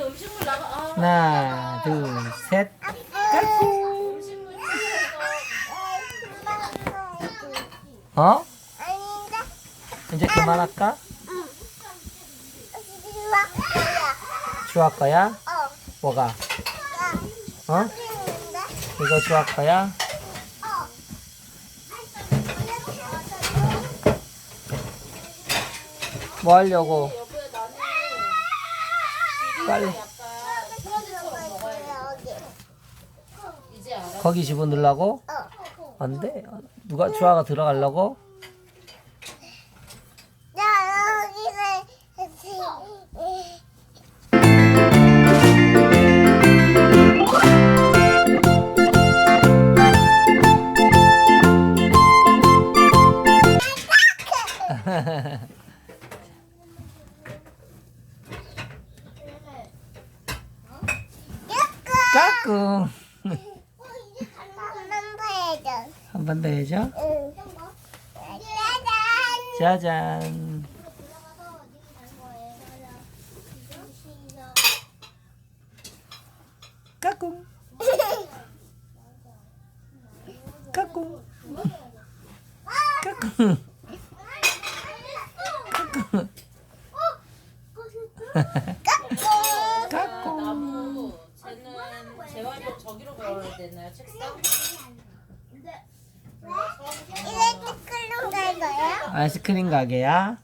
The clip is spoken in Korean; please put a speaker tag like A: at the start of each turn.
A: 음식물 나가. 아,
B: 하나, 둘, 셋.
A: 치워서.
B: 어? 이제 그만할까? 주할 거야?
C: 어.
B: 뭐가? 어? 이거 주할 거야?
C: 어.
B: 뭐 하려고? 빨리. 거기 집어넣으려고?
C: 어.
B: 안 돼. 누가 주아가 들어가려고?
C: 나 여기서
B: 까 꿍.
C: 한번.
B: 한번 더 해줘.
C: 응. 짜잔.
B: 짜잔. 까꿍. 까꿍. 까꿍. 까꿍.
A: 저기로 걸어야 되나요? 책상?
C: 갈 거야?
B: 아이스크림 가게야?